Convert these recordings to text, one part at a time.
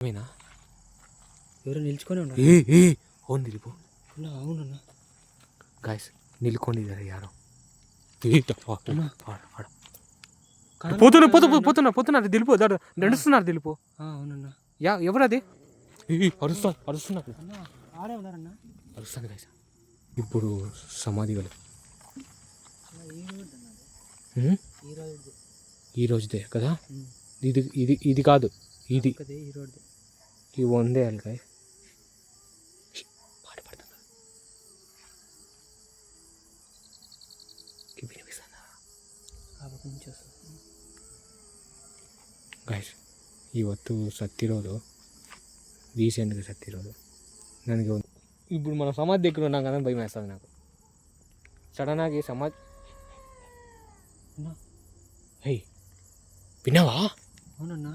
ఏమైనా? ఎవరో నిల్చుకొని ఉన్నారు. ఏ ఏ అవును దిలిపో అన్న అవునన్న. గాయస్ నిల్కొని యారో. పోతున్నా పోతు. పోతున్నా పోతున్నారు దిలిపో దాడు నడుస్తున్నారు దిలిపో ఆ, అవునన్న. యా ఎవరది? ఏ, అరుస్తా అరుస్తున్నారు అన్న ఆడే ఉన్నారన్న. అరుస్తాను గాయస్ ఇప్పుడు సమాధి రోజు ఈ రోజుదే కదా? ఇది ఇది ఇది కాదు. ఇది ಇವು ಒಂದೇ ಅಲ್ಗಾಯ್ ಗಾಯ್ಸ್ ಇವತ್ತು ಸತ್ತಿರೋದು ರೀಸೆಂಟ್ಗೆ ಸತ್ತಿರೋದು ನನಗೆ ಒಂದು ఇప్పుడు మన సమాధి దగ్గర ఉన్నాం కదా భయం వేస్తుంది నాకు సడన్గా సమాధి హే విన్నావా అవునన్నా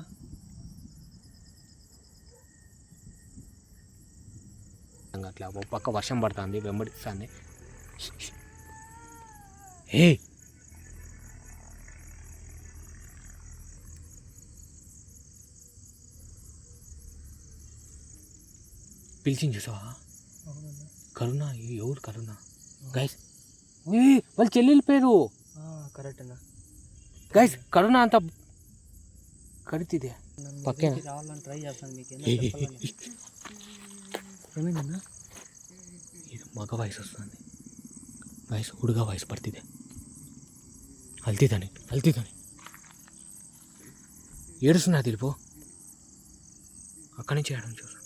అట్లా ఒక పక్క వర్షం పడుతుంది వెంబడిస్తుంది. హే పిలిచింది చూసావా? కరుణ ఎవరు కరుణ? గైస్ వాళ్ళు చెల్లెలు పేరు. కరెక్ట్ అన్న. గైస్ కరుణ అంత మీ పక్కన. ట్రై చేస్తాను మీకు ఏ, ఏ, ఏమైందన్న? ఇది మగ వయసు వస్తుంది వయసు ಹುಡುಗ ವಯಸ್ಸು ಬರ್ತಿದೆ ಅಲ್ತಿದ್ದಾನೆ ಅಲ್ತಿದ್ದಾನೆ ఏడుస్తున్నా దిలిపో అక్కడి నుంచి ఏడడం చూసు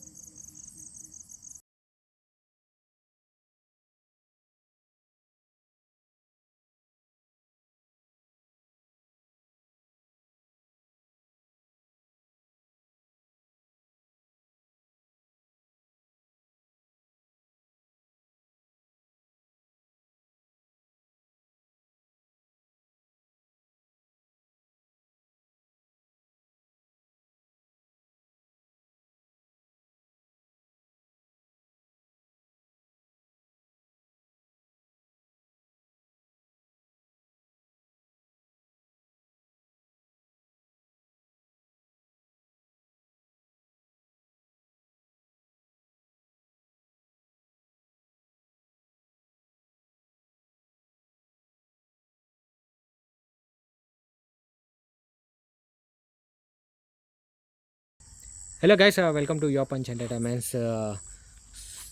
hello guys welcome to your Punch Entertainments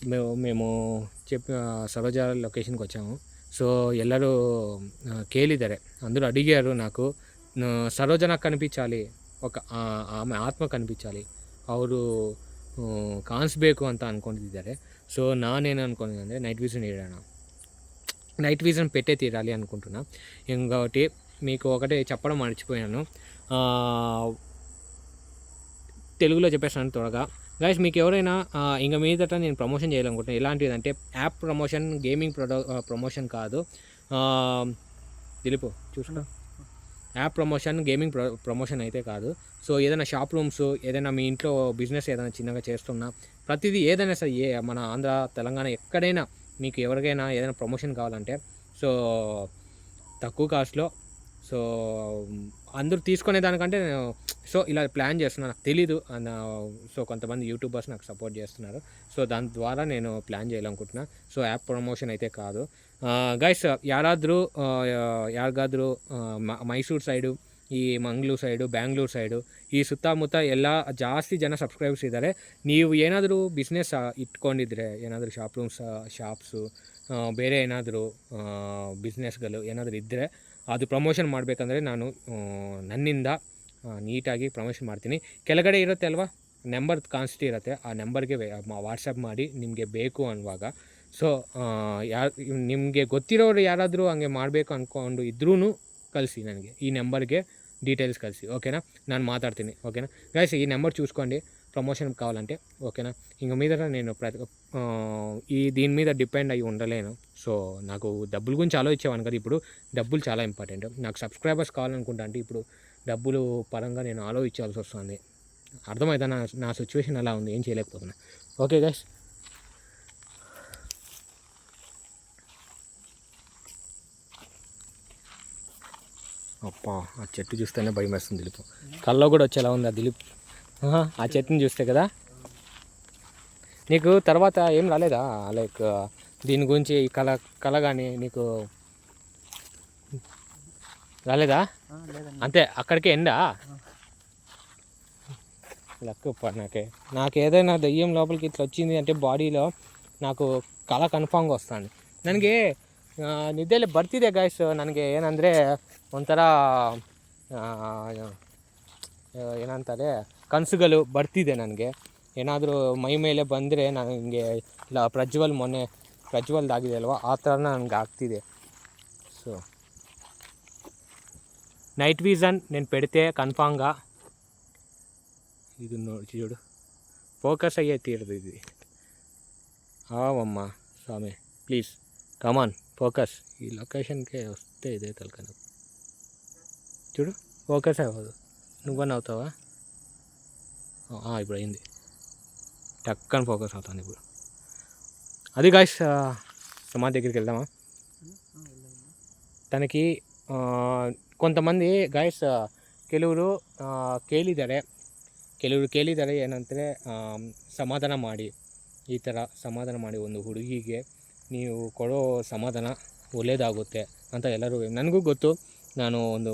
మేము మేము చెప్పిన సరోజ లొకేషన్కి వచ్చాము. సో ఎల్లరూ ಕೇಳಿದ್ದಾರೆ అందరూ అడిగారు నాకు సరోజ నాకు కనిపించాలి. ఒక ఆమె ఆత్మ కనిపించాలి. ಅವರು అంత ಅಂತ సో నా నేను ಅಂದ್ಕೊಂಡಿದ್ದೆ అంటే నైట్ విజన్ ఇడన నైట్ విజన్ పెట్టే తీరాలి అనుకుంటున్నా. ఇంకొకటి మీకు ఒకటే చెప్పడం మర్చిపోయాను. తెలుగులో చెప్పేస్తాను త్వరగా. గైస్ మీకు ఎవరైనా ఇంకా ఇంక మీదట నేను ప్రమోషన్ చేయాలనుకుంటున్నాను ఎలాంటిది అంటే app promotion gaming product promotion కాదు. ఆ, దిలీపు చూసుకో. App promotion gaming pro promotion అయితే కాదు. సో ఏదైనా షాప్ రూమ్స్ ఏదైనా మీ ఇంట్లో బిజినెస్ ఏదైనా చిన్నగా చేస్తున్నా ప్రతిదీ ఏదైనా సరే ఏ మన ఆంధ్ర తెలంగాణ ఎక్కడైనా మీకు ఎవరికైనా ఏదైనా ప్రమోషన్ కావాలంటే సో తక్కువ కాస్ట్లో సో అందరూ తీసుకునే దానికంటే నేను సో ఇలా ప్లాన్ చేస్తున్నాను నాకు తెలీదు అన్న సో కొంతమంది యూట్యూబర్స్ నాకు సపోర్ట్ చేస్తున్నారు సో దాని ద్వారా నేను ప్లాన్ చేయాలనుకుంటున్నా సో యాప్ ప్రమోషన్ అయితే కాదు ಗೈಸ್ ಯಾರಾದರೂ ಯಾರಿಗಾದರೂ ಮೈಸೂರು ಸೈಡು ಈ ಮಂಗಳೂರು ಸೈಡು ಬ್ಯಾಂಗ್ಳೂರು ಸೈಡು ಈ ಸುತ್ತಮುತ್ತ ಎಲ್ಲ ಜಾಸ್ತಿ ಜನ ಸಬ್ಸ್ಕ್ರೈಬರ್ಸ್ ಇದ್ದಾರೆ ನೀವು ಏನಾದರೂ ಬಿಸ್ನೆಸ್ ಇಟ್ಕೊಂಡಿದ್ರೆ ಏನಾದರೂ ಶಾಪ್ ರೂಮ್ಸ್ ಶಾಪ್ಸು ಬೇರೆ ಏನಾದರೂ ಬಿಸ್ನೆಸ್ಗಳು ಏನಾದರೂ ಇದ್ದರೆ ಅದು ಪ್ರಮೋಷನ್ ಮಾಡಬೇಕಂದ್ರೆ ನಾನು ನನ್ನಿಂದ ನೀಟಾಗಿ ಪ್ರಮೋಷನ್ ಮಾಡ್ತೀನಿ. ಕೆಳಗಡೆ ಇರುತ್ತೆ ಅಲ್ವಾ? ನಂಬರ್ ಕಾನ್ಸ್ಟಿ ಇರುತ್ತೆ. ಆ ನಂಬರ್ಗೆ ವಾಟ್ಸಪ್ ಮಾಡಿ ನಿಮಗೆ ಬೇಕು ಅನ್ನುವಾಗ. ಸೊ ಯಾರು ನಿಮಗೆ ಗೊತ್ತಿರೋರು ಯಾರಾದರೂ ಹಂಗೆ ಮಾಡಬೇಕು ಅಂದ್ಕೊಂಡು ಇದ್ರೂ ಕಳಿಸಿ ನನಗೆ. ಈ ನಂಬರ್ಗೆ ಡೀಟೇಲ್ಸ್ ಕಳಿಸಿ. ಓಕೆನಾ ನಾನು ಮಾತಾಡ್ತೀನಿ. ಓಕೆನಾ ಗೈಸ್ ಈ ನಂಬರ್ ಚೂಸ್ಕೊಂಡು. ప్రమోషన్ కావాలంటే ఓకేనా? ఇంక మీద నేను ప్రతి ఈ దీని మీద డిపెండ్ అయ్యి ఉండలేను. సో నాకు డబ్బుల గురించి ఆలోచించేవాను కదా ఇప్పుడు. డబ్బులు చాలా ఇంపార్టెంట్. నాకు సబ్స్క్రైబర్స్ కావాలనుకుంటా అంటే ఇప్పుడు డబ్బులు పరంగా నేను ఆలోచించాల్సి వస్తుంది. అర్థమైతే నా నా సిచ్యువేషన్ అలా ఉంది. ఏం చేయలేకపోతున్నా. Okay guys. అప్పా ఆ చెట్టు చూస్తేనే భయం వేస్తుంది దిలీప్. కల్లో కూడా వచ్చేలా ఉంది ఆ దిలీప్. ఆ చెట్టుని చూస్తే కదా నీకు తర్వాత ఏం రాలేదా లైక్ దీని గురించి ఈ కళ కళ కానీ నీకు రాలేదా ఆ, లేదన్న అంతే అక్కడికే ఎండా లక్ ప నాకే నాకు ఏదైనా దయ్యం లోపలికి ఇట్లా వచ్చింది అంటే బాడీలో నాకు ಕಲ ಕನ್ಫಾರ್ಮ್ ವಸ್ತಾನೆ ನನಗೆ ನಿದ್ದೆಯಲ್ಲಿ ಬರ್ತಿದೆ ಗಾಯ್ಸ್ ನನಗೆ ಏನಂದರೆ ಒಂಥರ ಆ, ಆ, ಏನಂತಾರೆ ಕನಸುಗಳು ಬರ್ತಿದೆ ನನಗೆ ಏನಾದರೂ ಮೈ ಮೇಲೆ ಬಂದರೆ ನನಗೆ ಇಲ್ಲ ಪ್ರಜ್ವಲ್ ಮೊನ್ನೆ ಪ್ರಜ್ವಲ್ದಾಗಿದೆ ಅಲ್ವಾ ಆ ಥರ ನನಗೆ ಆಗ್ತಿದೆ సో నైట్ విజన్ నేను పెడితే కన్ఫామ్గా ఇది నో- చూడు ఫోకస్ అయ్యే తీరదు ఇది అవమ్మా స్వామి ప్లీజ్ కమాన్ ఫోకస్ ఈ లొకేషన్కే వస్తే ఇదే తలక నాకు చూడు ఫోకస్ అవ్వదు నువ్వని అవుతావా ఆ, ఇప్పుడు అయింది టక్కని ఫోకస్ అవుతుంది ఇప్పుడు అది గాయస్ సమాధి దగ్గరికి వెళ్దామా ఆ, వెళ్ళామన్న ತನಗೆ కొంతమంది ಗೈಸ್ ಕೆಲವರು ಆ, ಕೇಳಿದ್ದಾರೆ ಕೆಲವರು ಕೇಳಿದ್ದಾರೆ ಏನಂದರೆ ಸಮಾಧಾನ ಮಾಡಿ ಈ ಥರ ಸಮಾಧಾನ ಮಾಡಿ ಒಂದು ಹುಡುಗಿಗೆ ನೀವು ಕೊಡೋ ಸಮಾಧಾನ ಒಳ್ಳೆಯದಾಗುತ್ತೆ ಅಂತ ಎಲ್ಲರೂ ನನಗೂ ಗೊತ್ತು ನಾನು ಒಂದು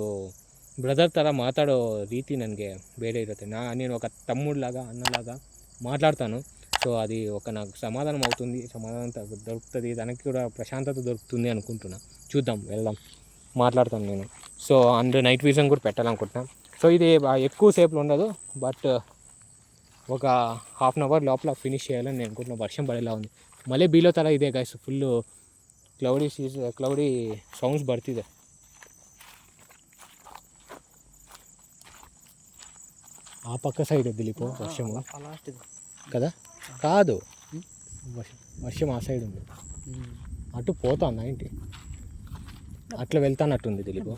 బ్రదర్ థర మాట్లాడో రీతి నన్గే వేరే ఇరవై నా నేను ఒక తమ్ముడిలాగా అన్నలాగా మాట్లాడతాను. సో అది ఒక నాకు సమాధానం అవుతుంది. సమాధానం దొరుకుతుంది. దానికి కూడా ప్రశాంతత దొరుకుతుంది అనుకుంటున్నా. చూద్దాం వెళ్దాం. మాట్లాడతాను నేను. సో అండ్ నైట్ విజన్ కూడా పెట్టాలనుకుంటున్నాను సో ఇది ఎక్కువ సేపులు ఉండదు. బట్ ఒక హాఫ్ అన్ అవర్ లోపల ఫినిష్ చేయాలని నేను అనుకుంటున్నా. వర్షం పడేలా ఉంది. మళ్ళీ బీలో తర ఇదే గైస్ ఫుల్ క్లౌడీ సీజ్ క్లౌడీ సౌండ్స్ పడుతుంది. ఆ పక్క సైడ్ దిలీపు వర్షము. కదా? కాదు. వర్షం వర్షం ఆ సైడ్ ఉంది. అటు పోతాను ఏంటి? అట్లా వెళ్తానట్టుంది దిలీపు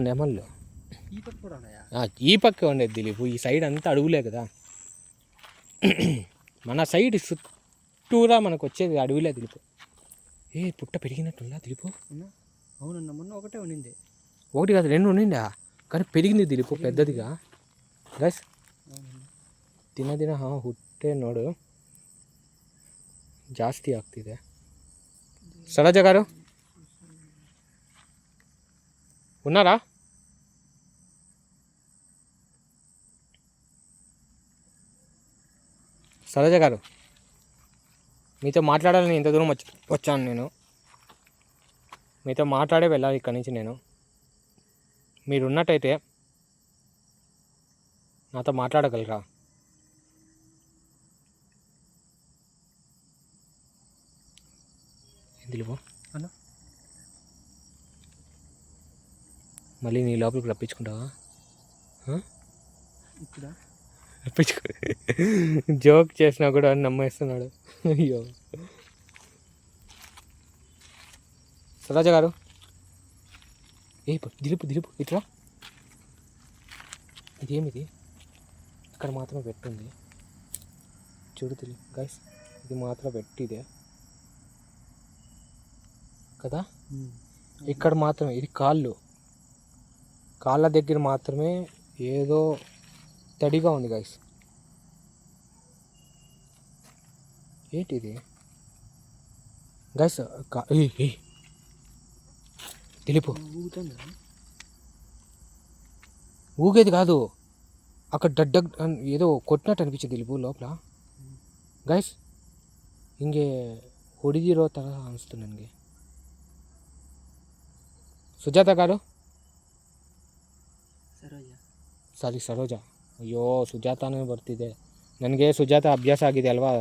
నెమళ్ళు ఈ పక్క ఉండేది దిలీపు ఈ సైడ్ అంతా అడవులే కదా. మన సైడ్ చుట్టూరా మనకు వచ్చేది అడవిలే దిలీపు ఏ పుట్ట పెరిగినట్టుందా దిలీపు అవునన్న మొన్న ఒకటే ఉండింది ఒకటి కాదు రెండు ఉండిందా కానీ పెరిగింది దిలీపు పెద్దదిగా. గైస్ అవునన్న ದಿನ ದಿನ ಹಾಂ ಹುಟ್ಟೆ ನೋಡು ಜಾಸ್ತಿ ಆಗ್ತಿದೆ ಸರೋಜ గారు ఉన్నారా సరోజ గారు మీతో మాట్లాడాలని ఇంత దూరం వచ్చి వచ్చాను నేను మీతో మాట్లాడే వెళ్ళాలి ఇక్కడి నుంచి నేను మీరు ఉన్నట్టయితే నాతో మాట్లాడగలరా? మళ్ళీ నీ లోపలికి రప్పించుకుంటావా? రప్పించుకో. జోక్ చేసినా కూడా నమ్మేస్తున్నాడు. అయ్యో. సరోజ గారు. ఏ దిలీపు దిలీపు ఇట్లా ఇదేమిది? ఇక్కడ మాత్రం పెట్టుంది. చూడు దిలీప్ గైస్ ఇది మాత్రం పెట్టిదే. కదా? ఇక్కడ మాత్రమే ఇది కాళ్ళు. కాళ్ళ దగ్గర మాత్రమే ఏదో తడిగా ఉంది గైస్ ఏంటిది గైస్ ఊగుతుందా? ఊగేది కాదు. అక్కడ డడ్డ అన్- ఏదో కొట్టినట్టు అనిపించింది దిలీపు లోపల ಗೈಸ್ ಹಿಂಗೆ ಹೊಡಿದಿರೋ ಥರ ಅನಿಸ್ತು ನನಗೆ ಸುಜಾತ ಗಾರು ಸರೋಜ ಸಾರಿ ಸರೋಜ ಅಯ್ಯೋ ಸುಜಾತಾನೇ ಬರ್ತಿದೆ ನನಗೆ ಸುಜಾತ ಅಭ್ಯಾಸ ಆಗಿದೆ ಅಲ್ವಾ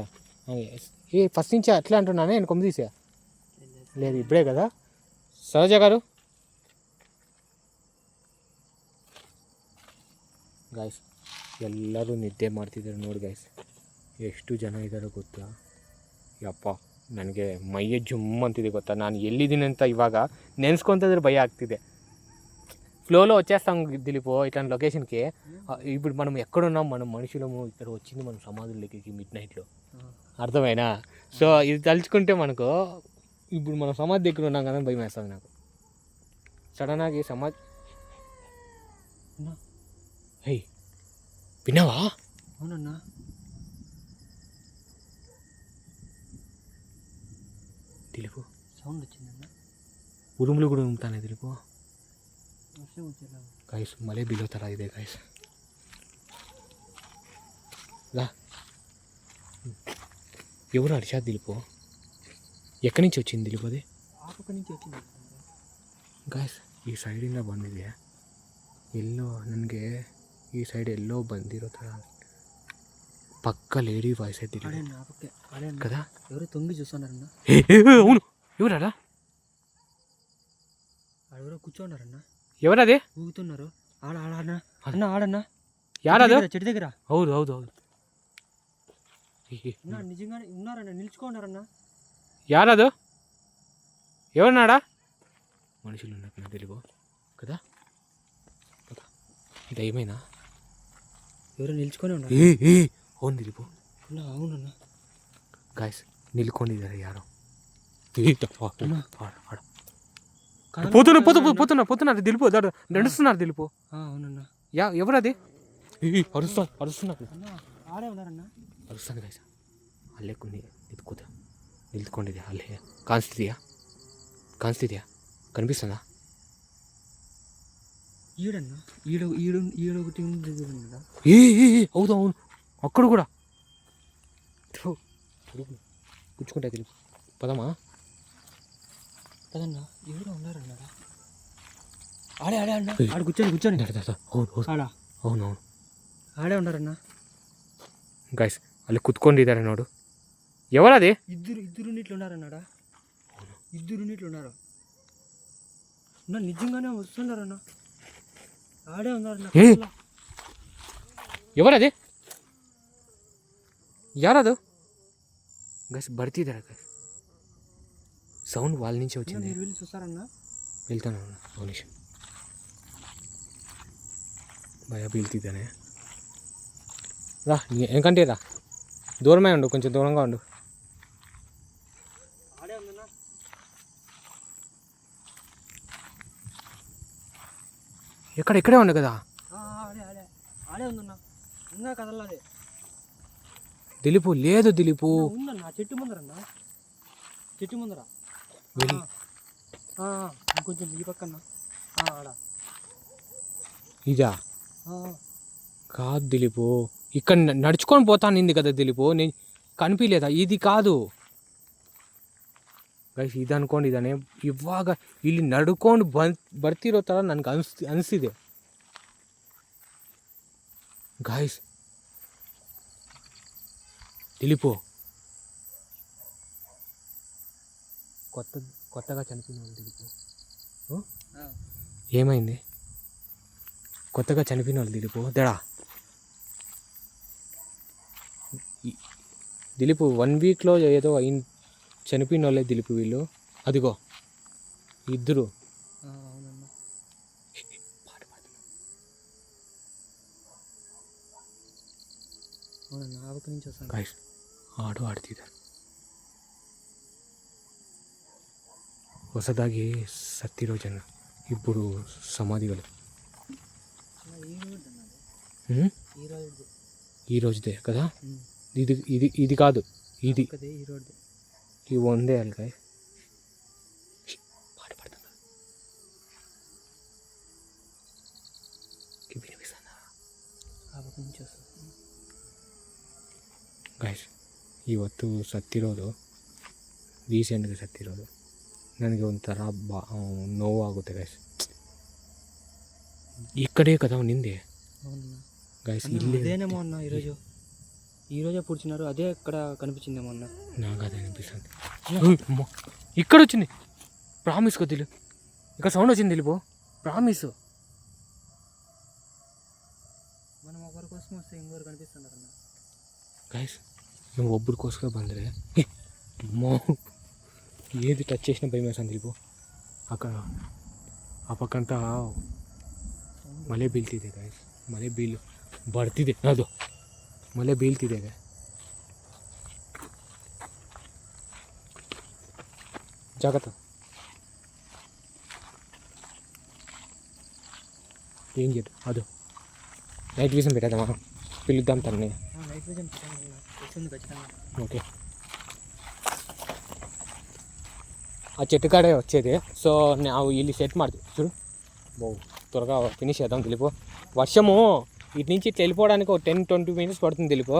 ಹಾಗೆ ఏ ఫస్ట్ నుంచి అట్లే అంటున్నానే నేను కొమ్మి తీసా లేదు ఇప్పుడే కదా సరోజ గారు ಗಾಯ್ಸ್ ಎಲ್ಲರೂ ನಿದ್ದೆ ಮಾಡ್ತಿದ್ದಾರೆ ನೋಡಿ ಗಾಯ್ಸ್ ಎಷ್ಟು ಜನ ಇದ್ದಾರೆ ಗೊತ್ತಾ ಯಪ್ಪ ನನಗೆ ಮೈಯೇ ಜುಮ್ ಅಂತಿದೆ ಗೊತ್ತಾ ನಾನು ಎಲ್ಲಿದ್ದೀನಿ ಅಂತ ಇವಾಗ ನೆನೆಸ್ಕೊಂತಿದ್ರೆ ಭಯ ಆಗ್ತಿದೆ ఫ్లోలో వచ్చేస్తాం దిలీపు ఇట్లాంటి లొకేషన్కి ఆ, ఇప్పుడు మనం ఎక్కడున్నాం మనం మనుషులము ఇక్కడ వచ్చింది మనం సమాధులకి మిడ్ నైట్లో అర్థమైనా సో ఇది తలుచుకుంటే మనకు ఇప్పుడు మనం సమాధి దగ్గర ఉన్నాం కదా అని భయం వేస్తుంది నాకు సడన్గా ఈ సమాధి హై విన్నావా అవునన్నా తెలుపు సౌండ్ వచ్చిందన్న ఉరుములు కూడా ఉంటానే తెలుపు వర్షం వచ్చేలా ఉంది. గైస్ మళ్ళీ బిలువుతారా ఇదే గైస్ రా ఎవరు అడిచా దిలిపో ఎక్కడి నుంచి వచ్చింది దిలిపు అది ఆ పక్క నుంచి వచ్చింది ಗಾಯ್ಸ್ ಈ ಸೈಡಿಂದ ಬಂದಿದೆ ಎಲ್ಲೋ ನನಗೆ ಈ ಸೈಡ್ ಎಲ್ಲೋ ಬಂದಿರೋ ಥರ ಪಕ್ಕ ಲೇಡಿ ವಾಯ್ಸ್ ఆడే ಎದ್ದಿದೆ నా పక్కే ఆడే అన్న. కదా ఎవరో తొంగి చూస్తున్నారన్న అవును ఎవరాడా ఆడెవరో కూర్చోన్నారన్న ఎవరది ఊగుతున్నారు ఆడ ఆడ అన్న అన్న ఆడన్నా ಯಾರದು చెట్టు దగ్గర, చెట్టు దగ్గర ಹೌದು ಹೌದು ಹೌದು అన్న నిజంగానే ఉన్నారన్న నిల్చుకోన్నారన్న యారదు ఎవరున్నాడా మనుషులు ఉన్నట్టు తెలుగు కదా కదా దయమేనా ఎవరో నిల్చుకొని ఉన్నారు. ఏ ఏ అవును దిలీపు అవునన్నా. గాయస్ నిల్కొండిదారు యారో పోతున్నా పోతు పోతున్నా పోతున్నారు దిలిపు నడుస్తున్నారు దిలిపు. అవునన్నా. యా ఎవరది? అరుస్తాను అరుస్తున్నారు ఆడే ఉన్నారన్నా. అరుస్తాను గాయస్ అల్లే కొన్ని ఎత్తుకోదా అల్లే. కాన్స్టిట్యూయా? కాన్స్టిట్యూయా? కనిపిస్తుందా? ఈడన్నా? ఈడ ఈడ ఈడొకటి ఉంది ఏ అవును అవును. అక్కడ కూడా. గుచ్చుకుంటా తెలుగు పదమా? పదన్నా? ఈడ ఉన్నారన్నాడా? ఆడే ఆడే అన్న. ఆడ కూర్చొని కూర్చొని అవును ఆడా? అవును అవును. ఆడే ఉన్నారన్నా? గైస్ వాళ్ళు కుత్తుకొని ఇదారు అన్నాడు. ఇద్దరు ఇద్దరు నీట్లు ఉన్నారన్నాడా? ఇద్దరు నీట్లు ఉన్నారు? నిజంగానే వస్తున్నారన్నా? ఏ? ఎవరది? ಯಾರದು ಗಸ್ ಬರ್ತಿದ್ದಾರೆ ಗಸ್ సౌండ్ వాళ్ళ నుంచి వచ్చింది. వెళ్తాను అన్న ఒక నిమిషం. రా ఎందుకంటే రా. దూరమే ఉండు కొంచెం దూరంగా ఉండు. ఎక్కడ ఇక్కడే ఉండు కదా? దిలీపు లేదు దిలీపు. చెట్టు ముందరన్న? చెట్టు ముందర? ఇంకొంచెం ఈ పక్కన ఇదా? కాదు దిలీపు. ఇక్కడ నడుచుకొని పోతానింది కదా దిలీపు. నేను కనిపించలేదా ఇది కాదు. ಗೈಸ್ ಇದು ಅನ್ಕೊಂಡಿದ್ದಾನೆ ಇವಾಗ ಇಲ್ಲಿ ನಡ್ಕೊಂಡು ಬನ್ ಬರ್ತಿರೋ ಥರ ನನಗೆ ಅನ್ಸ್ ಅನಿಸಿದೆ ಗಾಯ್ಸ್ దిలీపు కొత్త కొత్తగా చనిపోయిన దిలీపు ఆ. ఏమైంది కొత్తగా చనిపోయిన వాళ్ళు దిలీపు దేడా ఈ- దిలీపు వన్ వీక్లో ఏదో అయిన చనిపోయిన వాళ్ళే దిలీపు వీళ్ళు అదిగో ఇద్దరు ఆ, అవునన్న పాట పాడుతున్నారు. అవునన్న ఆ పక్క నుంచి వస్తాను ಗಾಯ್ಸ್ ಹಾಡು ಹಾಡ್ತಿದ್ದಾರೆ ಹೊಸದಾಗಿ ಸತ್ತಿರೋ ಜನ ಇಬ್ಬರು ಸಮಾಧಿಗಳು ఈ రోడ్డు అన్నది ಹ್ಮ್? ఈ రోడ్డు ఈ రోజుదే కదా ఉమ్. ఇది ఇది ఇది కాదు ఇది ಇವು ಒಂದೇ ಅಲ್ವೇ ಗಾಯ್ಸ್ ಇವತ್ತು ಸತ್ತಿರೋದು ರೀಸೆಂಟ್ಗೆ ಸತ್ತಿರೋದು. ನನಗೆ ಒಂಥರ ಬಾ ನೋವಾಗುತ್ತೆ ಗಾಯ್ಸ್ ಈ ಕಡೆ ಕದಾವ ನಿಂದೆ. ಗಾಯ್ಸ್ ಇರೋದು ఈరోజే పూడ్చినారు అదే అక్కడ కనిపించింది మొన్న నాకు అదే అనిపిస్తుంది ఇక్కడ వచ్చింది ప్రామిస్ కొద్దిలు ఇక్కడ సౌండ్ వచ్చింది తెలిపో ప్రామిస్. మనం ఒకరి కోసం వస్తే ఇంకొకరు కనిపిస్తున్నారు గైస్ మేము ఒబ్బరి కోసుకొని బందరే అమ్మో. ఏది టచ్ చేసిన భయం వేసాను తెలిపో అక్కడ ఆ పక్కంతా మలే బీల్తిదే గైస్ మలే బీల్ బడితిదే. అదో. ಮಳೆ ಬೀಳ್ತಿದೆ guys. ಜಾಗ್ರತ್ತ ఏం చేయదు అదు నైట్ విజన్ పెట్టేద్దామా పిలుద్దాం తనని నైట్ విజన్ వస్తుంది ఖచ్చితంగా ఓకే ఆ చెట్టు కాడే వచ్చేది సో ನಾವು ಇಲ್ಲಿ సెట్ ಮಾಡ್ತೀವಿ చూడు బో త్వరగా ఫినిష్ చేద్దాం తెలిపో వర్షము ఇటు నుంచి ఇట్లా వెళ్ళిపోవడానికి ఒక టెన్ ట్వంటీ మినిట్స్ పడుతుంది వెళ్ళిపో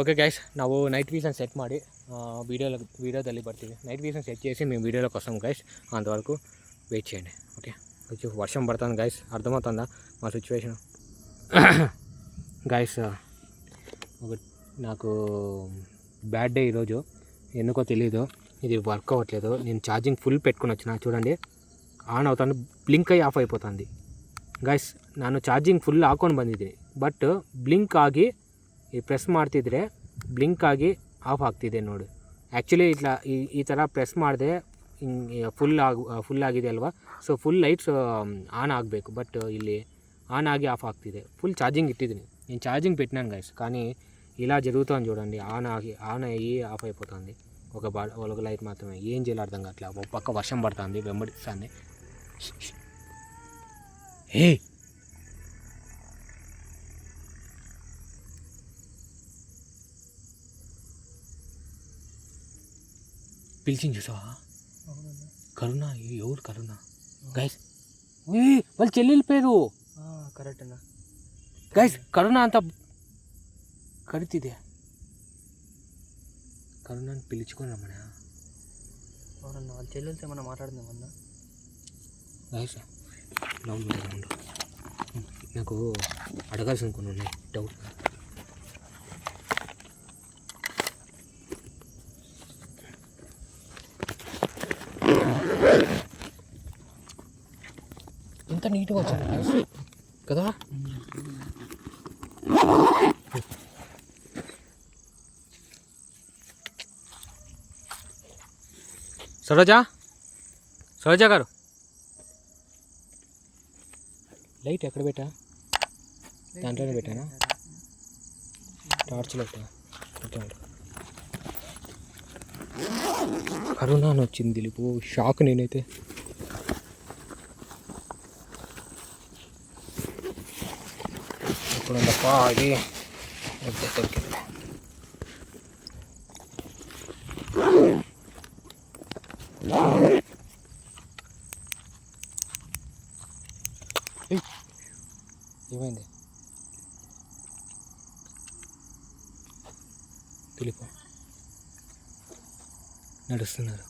ಓಕೆ ಗ್ಯಾಸ್ ನಾವು నైట్ ವೀಸನ್ ಸೆಟ್ వీడియోలో వీడియో తల్లి ಬರ್ತೀವಿ నైట్ విజన్ సెట్ చేసి మేము వీడియోలోకి వస్తాం గైస్ అంతవరకు వెయిట్ చేయండి. ఓకే కొంచెం వర్షం పడుతుంది గైస్ అర్థమవుతుందా మా సిచ్యువేషన్ గైస్ ఒక నాకు బ్యాడ్ డే ఈరోజు. ఎందుకో తెలియదు ఇది వర్క్ అవ్వట్లేదు. నేను ఛార్జింగ్ ఫుల్ పెట్టుకుని వచ్చిన. చూడండి. ఆన్ అవుతుంది బ్లింక్ అయ్యి ఆఫ్ అయిపోతుంది. ಗೈಸ್ ನಾನು ಚಾರ್ಜಿಂಗ್ ಫುಲ್ ಹಾಕ್ಕೊಂಡು ಬಂದಿದ್ದೀನಿ. ಬಟ್ ಬ್ಲಿಂಕ್ ಆಗಿ ಈ ಪ್ರೆಸ್ ಮಾಡ್ತಿದ್ರೆ ಬ್ಲಿಂಕ್ ಆಗಿ ಆಫ್ ಆಗ್ತಿದೆ ನೋಡಿ. ಆ್ಯಕ್ಚುಲಿ ಇಲ್ಲ, ಈ ಈ ಥರ ಪ್ರೆಸ್ ಮಾಡಿದೆ ಫುಲ್ ಆಗು ಫುಲ್ ಆಗಿದೆ ಅಲ್ವಾ? ಸೊ ಫುಲ್ ಲೈಟ್ಸ್ ಆನ್ ಆಗಬೇಕು. ಬಟ್ ಇಲ್ಲಿ ಆನ್ ಆಗಿ ಆಫ್ ಆಗ್ತಿದೆ. ಫುಲ್ ಚಾರ್ಜಿಂಗ್ ಇಟ್ಟಿದ್ದೀನಿ. ನೀನು ಚಾರ್ಜಿಂಗ್ ಬಿಟ್ಟು ಗೈಸ್ ಕಾನಿ ಇಲ್ಲ ಜರುಗುತ್ತೆ ಅಂತ ಆನ್ ಆಗಿ ಆನ್ ಆಗಿ ಆಫ್ ಆಗಿಪೋತಂದು ಒಳಗೆ ಲೈಟ್ ಮಾತ್ರ. ಏನು ಜಲಾರ್ದಂಗೆ ಆಗ್ತಾ ಒಬ್ಬ ಪಕ್ಕ ವರ್ಷ ಬರ್ತಾನೆ ಬೆಂಬಡಿಸ್ತಾನೆ హే పిలిచింది చూసావా? కరుణ ఎవరు కరుణ? గైస్ వాళ్ళు చెల్లెలు పేరు? కరెక్ట్ అన్న. గైస్ కరుణ అంత కడితిదే కరుణని పిలుచుకొని రమ్మనా? అవునన్నా వాళ్ళ చెల్లెలతో ఏమన్నా మాట్లాడదామన్నా? గైస్ డౌన్ ఉండు నాకు అడగాల్సిన కొన్ని ఉన్నాయి. డౌట్ ఇంత నీట్గా వచ్చాను కదా? సరోజా? సరోజా గారు? లైట్ ఎక్కడ పెట్టా? దాంట్లోనే పెట్టానా? టార్చ్ లైట్ పెట్టాను కరోనా అని వచ్చింది దిలీపు. షాక్ నేనైతే. ఇప్పుడు అది? దొరికింది ఏయ్, ఏమైంది దిలీపు నడుస్తున్నారు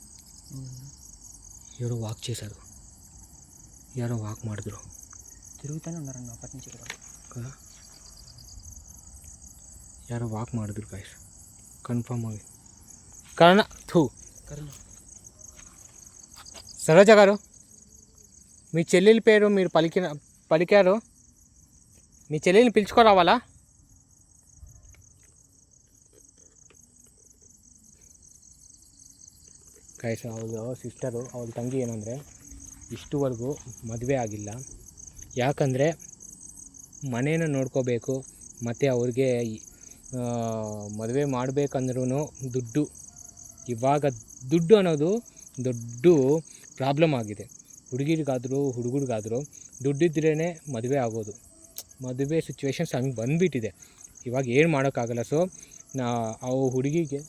ఎవరో వాక్ చేశారు ఎవరో వాక్ ಮಾಡಿದ್ರು తిరుగుతూనే ఉన్నారన్న అప్పటి నుంచి ఇక్కడ కదా ಯಾರೋ ವಾಕ್ ಮಾಡಿದ್ರು ಗಾಯ್ಸ್ ಕನ್ಫರ್ಮ್ ಆಗಿ ಕಾರಣ ಥೂ కరుణ సరోజ గారు మీ చెల్లెలి పేరు మీరు పలికిన పలికారు మీ చెల్లెల్ని పిలుచుకోరావాలా ಕಾಯ್ಸ ಅವಳು ಸಿಸ್ಟರು ಅವಳ ತಂಗಿ ಏನಂದರೆ, ಇಷ್ಟುವರೆಗೂ ಮದುವೆ ಆಗಿಲ್ಲ. ಯಾಕಂದರೆ ಮನೇನ ನೋಡ್ಕೋಬೇಕು, ಮತ್ತು ಅವ್ರಿಗೆ ಮದುವೆ ಮಾಡಬೇಕಂದ್ರೂ ದುಡ್ಡು, ಇವಾಗ ದುಡ್ಡು ಅನ್ನೋದು ದೊಡ್ಡ ಪ್ರಾಬ್ಲಮ್ ಆಗಿದೆ. ಹುಡುಗಿರಿಗಾದರೂ, ಹುಡುಗರಿಗಾದರೂ ದುಡ್ಡಿದ್ರೇ ಮದುವೆ ಆಗೋದು. ಮದುವೆ ಸಿಚುವೇಶನ್ಸ್ ಹಂಗೆ ಬಂದುಬಿಟ್ಟಿದೆ. ಇವಾಗ ಏನು ಮಾಡೋಕ್ಕಾಗಲ್ಲ. ಸೊ ನಾ, ಅವು ಹುಡುಗಿಗೆ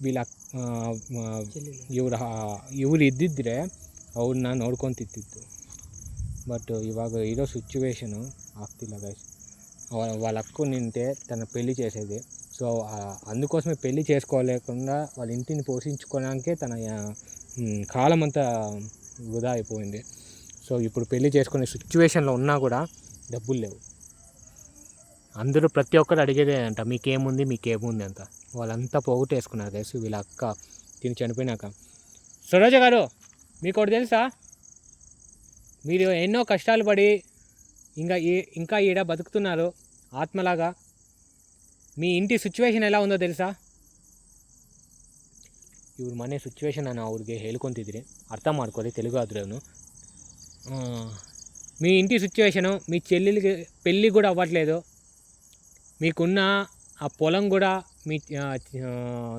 వీళ్ళ చెల్లెలు ಇವ್ರ ಇವ್ರು ಇದ್ದಿದ್ರೆ ಅವ್ರನ್ನ ನೋಡ್ಕೊತಿತ್ತು బట్ ఇవాగ ఇరో సిచ్యువేషను ಆಗ್ತಿಲ್ಲ గైస్ వాళ్ళ అక్కు నింటే తన పెళ్లి చేసేది సో ఆ- అందుకోసమే పెళ్లి చేసుకోలేకుండా వాళ్ళ ఇంటిని పోషించుకోవడానికే తన ఆ, మ్, కాలం అంతా వృధా అయిపోయింది సో ఇప్పుడు పెళ్లి చేసుకునే సిచ్యువేషన్లో ఉన్నా కూడా డబ్బులు లేవు అందరూ ప్రతి ఒక్కరు అడిగేదే అంట మీకేముంది మీకేముంది అంత వాళ్ళంతా పోగొట్టేసుకున్నారు గైస్ వీళ్ళ అక్క తిని చనిపోయినాక సరోజ గారు మీకు ఒకటి తెలుసా మీరు ఎన్నో కష్టాలు పడి ఇంకా ఈ- ఇంకా ఈడ బతుకుతున్నారు ఆత్మలాగా మీ ఇంటి ಸಿಚುವೇಶನ್ ఎలా ఉందో తెలుసా ಇವ್ರ ಮನೆ ಸಿಚುವೇಶನ್ ನಾನು ಅವ್ರಿಗೆ ಹೇಳ್ಕೊತಿದ್ರಿ ಅರ್ಥ ಮಾಡ್ಕೊರಿ తెలుగు ಆದ್ರೂ మీ ఇంటి సిచ్యువేషను మీ చెల్లెలికి పెళ్ళి కూడా అవ్వట్లేదు మీకున్న ఆ పొలం కూడా మీ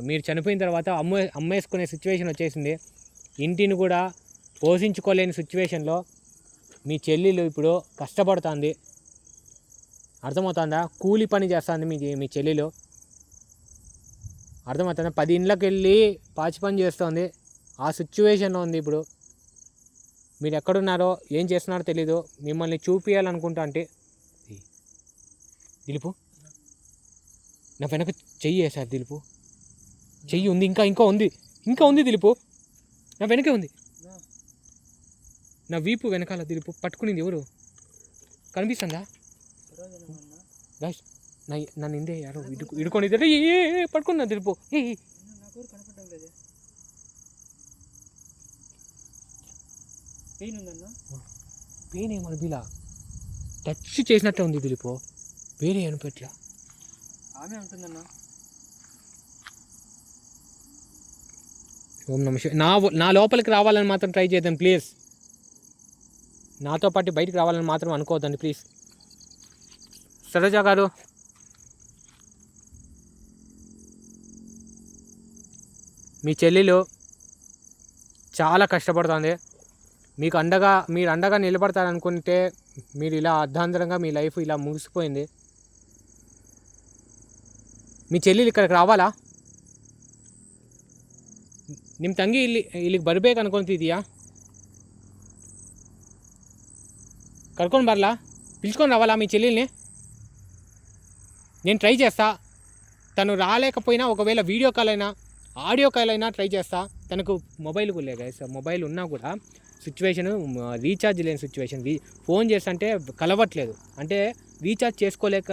మీరు చనిపోయిన తర్వాత అమ్మే అమ్మేసుకునే సిచ్యువేషన్ వచ్చేసింది. ఇంటిని కూడా పోషించుకోలేని సిచ్యువేషన్లో మీ చెల్లెలు ఇప్పుడు కష్టపడుతుంది. అర్థమవుతుందా? కూలి పని చేస్తుంది మీ మీ చెల్లెలు. అర్థమవుతుందా? పది ఇండ్లకు వెళ్ళి పాచి పని చేస్తుంది. ఆ సిచ్యువేషన్లో ఉంది ఇప్పుడు. మీరు ఎక్కడున్నారో ఏం చేస్తున్నారో తెలీదు. మిమ్మల్ని చూపించాలనుకుంటా అంటే. దిలుపు. నా వెనక చెయ్యి వేసారు దిలుపు. చెయ్యి ఉంది ఇంకా ఇంకా ఉంది. ఇంకా ఉంది దిలుపు. నా వెనకే ఉంది. నా వీపు వెనకాల దిలుపు పట్టుకునింది ఎవరు? కనిపిస్తుందా? గాయస్ నా నన్ను ఇందే యారో ఇడుకు ఇడుకొని ఏ పట్టుకున్నా దిలుపు. ఏ పెయిన్ ఉందన్న పెయిన్ ఏమని బిలా? టచ్ చేసినట్టే ఉంది దిలీపు. వేరే అనిపెట్లా ఆమె ఉంటుందన్నా. ఓం నమ నా నా లోపలికి రావాలని మాత్రం ట్రై చేద్దాం ప్లీజ్. నాతో పాటు బయటికి రావాలని మాత్రం అనుకోవద్దండి ప్లీజ్. సరోజ గారు. మీ చెల్లెలు చాలా కష్టపడుతుంది. మీకు అండగా మీరు అండగా నిలబడతారనుకుంటే మీరు ఇలా అర్ధాంతరంగా మీ లైఫ్ ఇలా ముగిసిపోయింది. మీ చెల్లెలు ఇక్కడికి రావాలా? ನಿಮ್ಮ ತಂಗಿ ಇಲ್ಲಿ ಇಲ್ಲಿಗೆ ಬರಬೇಕು ಅನ್ಕೊತಿದೀಯಾ కడుకొని బర్లా పిలుచుకొని రావాలా మీ చెల్లెల్ని నేను ట్రై చేస్తా తను రాలేకపోయినా ఒకవేళ వీడియో కాల్ అయినా ఆడియో కాల్ అయినా ట్రై చేస్తా తనకు మొబైల్ కూడా గైస్ మొబైల్ ఉన్నా కూడా సిచ్యువేషన్ రీఛార్జ్ లేని సిచ్యువేషన్ ఫోన్ చేస్తుంటే కలవట్లేదు అంటే రీఛార్జ్ చేసుకోలేక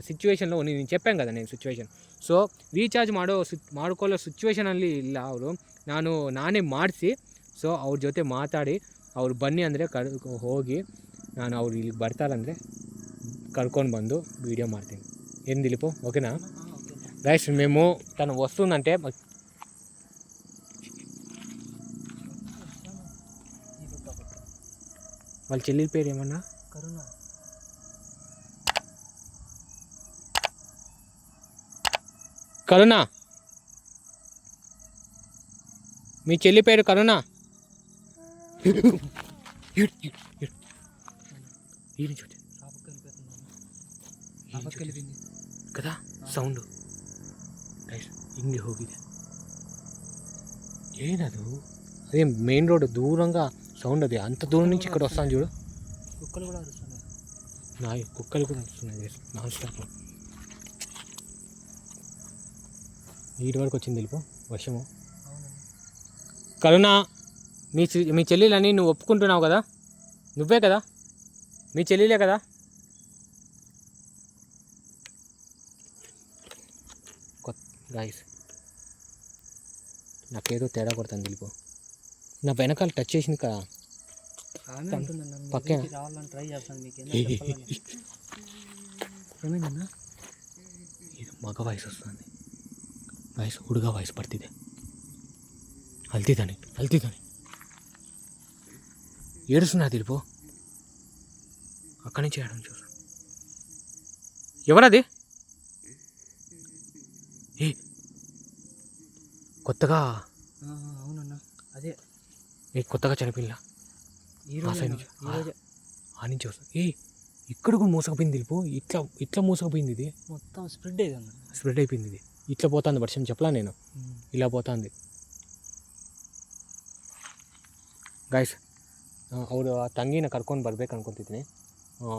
సిచ్యువేషన్లో నేను చెప్పాను కదా నేను సిచ్యువేషన్ సో రీఛార్జ్ ಮಾಡೋ మాడుకోలే ಮಾಡ್ಕೊಳ್ಳೋ ಸಿಚುವೇಷನಲ್ಲಿ ఇలా ಅವರು ನಾನು ನಾನೇ ಮಾಡಿಸಿ ಸೊ ಅವ್ರ ಜೊತೆ ಮಾತಾಡಿ ಅವ್ರು ಬನ್ನಿ ಅಂದರೆ ಕರ್ ಹೋಗಿ ನಾನು ಅವ್ರು ಇಲ್ಲಿಗೆ ಬರ್ತಾರಂದರೆ ಕರ್ಕೊಂಡು ಬಂದು ವೀಡಿಯೋ ಮಾಡ್ತೀನಿ ಏನು ದಿಲೀಪು ఓకేనా ఓకే గైస్ మేము తను వస్తుందంటే మ- వాళ్ళ చెల్లి పేరు ఏమన్నా కరుణ కరుణ మీ చెల్లి పేరు కరుణ. కదా? సౌండ్. ಹಿಂಗೆ అదే మెయిన్ ಅದೇ దూరంగా సౌండ్ అది. అంత దూరం నుంచి ఇక్కడ వస్తాను చూడు. కుక్కలు కూడా అరుస్తున్నాయి నా కుక్కలు కూడా అరుస్తున్నాయి నాన్ స్టాప్ నీటి వరకు వచ్చింది తెలుపు వర్షము. కరుణ మీ మీ చెల్లెలని నువ్వు ఒప్పుకుంటున్నావు కదా? నువ్వే కదా? మీ చెల్లెలే కదా? గాయస్ నాకేదో తేడా కొడుతుంది దిలీపు నా వెనకాల టచ్ చేసింది కదా పక్కే. ఏమైందన్నా ఇది మగ వయసు వస్తుంది. వయసు ఉడుగా వయసు పడుతుంది. అల్తీదని అల్తీదని ఏడుస్తున్నా తెలుపు అక్కడి నుంచి ఏడం చూసు ఎవరది? ఏ. కొత్తగా. అవునన్నా అదే. ఏ కొత్తగా చనిపోయిన ఆ నుంచి వస్తుంది ఏ ఇక్కడ కూడా మూసకపోయింది తెలుపు ఇట్లా ఇట్లా మూసకపోయింది ఇది. మొత్తం స్ప్రెడ్ అయింది స్ప్రెడ్ అయిపోయింది ఇది. ఇట్లా పోతుంది వర్షం చెప్పలా నేను. ఇలా పోతుంది. ಗೈಸ್ ಅವರು ಆ ತಂಗಿನ ಕರ್ಕೊಂಡು ಬರ್ಬೇಕು ಅನ್ಕೊತಿದ್ದೀನಿ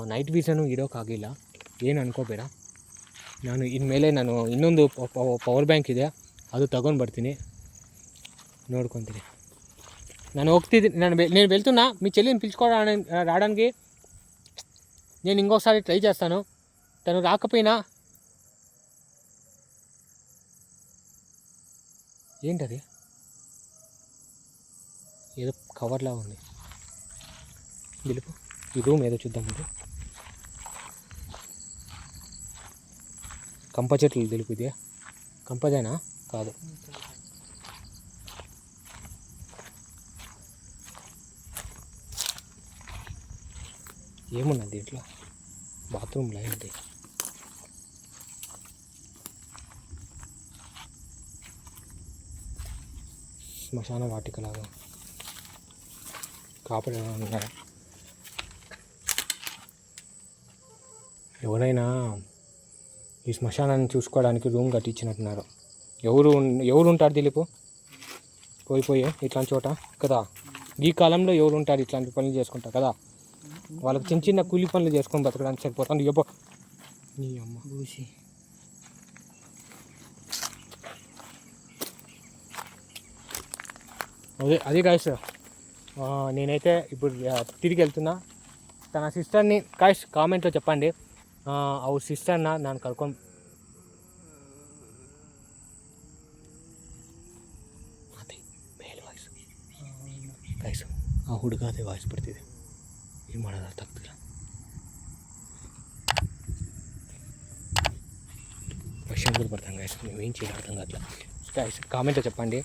ನೈಟ್ ವೀಸನು ಇಡೋಕ್ಕಾಗಿಲ್ಲ ಏನು ಅನ್ಕೋಬೇಡ ನಾನು ಇನ್ಮೇಲೆ ನಾನು ಇನ್ನೊಂದು ಪವರ್ ಬ್ಯಾಂಕ್ ಇದೆ ಅದು ತಗೊಂಡು ಬರ್ತೀನಿ ನೋಡ್ಕೊತೀನಿ ನಾನು ಹೋಗ್ತಿದ್ದೀನಿ ನಾನು వె- నేను వెళ్తున్నా మీ చెల్లిని పిలుచుకోవడానికి రావడానికి నేను ఇంకోసారి ట్రై చేస్తాను తను రాకపోయినా ఏంటది ఏదో కవర్లా ఉంది. గెలుపు ఈ రూమ్ ఏదో చూద్దాం ముందు. కంప చెట్లు తెలుపు ఇది. కంపదేనా? కాదు. ఏమున్నది దీంట్లో? బాత్రూమ్ లైన్ది శ్మశాన వాటికలాగా. కాపాడు ఉన్నారా ఎవరైనా ఈ శ్మశానాన్ని చూసుకోవడానికి రూమ్ కట్టించినట్టున్నారు. ఎవరు ఎవరు ఉంటారు దిలీపు? పోయి పోయి ఇట్లాంటి చోట కదా? ఈ కాలంలో ఎవరు ఉంటారు ఇట్లాంటి పనులు చేసుకుంటారు కదా? వాళ్ళకి చిన్న చిన్న కూలి పనులు చేసుకొని బతకడానికి సరిపోతుంది. ఇవ్వ నీ అమ్మ. బూసి. అదే అది గాయస్ నేనైతే ఇప్పుడు ఆ, తిరిగి వెళ్తున్నా తన సిస్టర్ని కాయస్ కామెంట్లో చెప్పండి ಅವ್ರ ಸಿಸ್ಟರ್ನ ನಾನು ಕರ್ಕೊಂಡು ಅದೇ ಮೇಲೆ ವಾಯ್ಸ್ ಗೈಸ್ ಆ ಹುಡುಗ ಅದೇ ವಾಯ್ಸ್ ಬರ್ತಿದೆ ಏನು ಮಾಡೋದು ಅರ್ಥ ಆಗ್ತಿಲ್ಲ వర్షం కూడా పడతాం గైస్ మేము ఏం చేయాలి అర్థం కావట్లేదు గైస్ కామెంట్లో చెప్పండి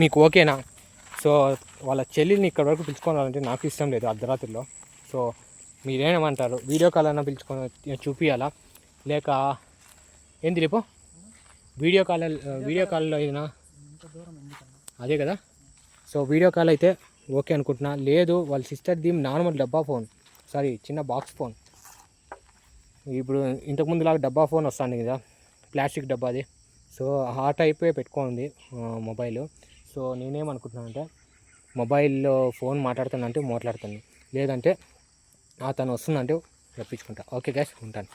మీకు ఓకేనా సో వాళ్ళ చెల్లిని ఇక్కడ వరకు పిలుచుకోవాలంటే నాకు ఇష్టం లేదు అర్ధరాత్రిలో. సో మీరేమంటారు? వీడియో కాల్ అయినా పిలుచుకొని చూపియాలా? లేక ఏం తెలియపో వీడియో కాల్ వీడియో కాల్లో అయినా అదే కదా? సో వీడియో కాల్ అయితే ఓకే అనుకుంటున్నా. లేదు వాళ్ళ సిస్టర్ దీమ్ నార్మల్ డబ్బా ఫోన్. సారీ చిన్న బాక్స్ ఫోన్. ఇప్పుడు ఇంతకుముందులాగా డబ్బా ఫోన్ వస్తుంది కదా? ప్లాస్టిక్ డబ్బాది సో ఆ టైపే పెట్టుకోండి మొబైల్. సో నేనేమనుకుంటున్నానంటే మొబైల్లో ఫోన్ మాట్లాడుతుందంటే మాట్లాడుతుంది. లేదంటే ఆ తను వస్తుందంటే రప్పించుకుంటా. ఓకే గ్యాస్ ఉంటాను.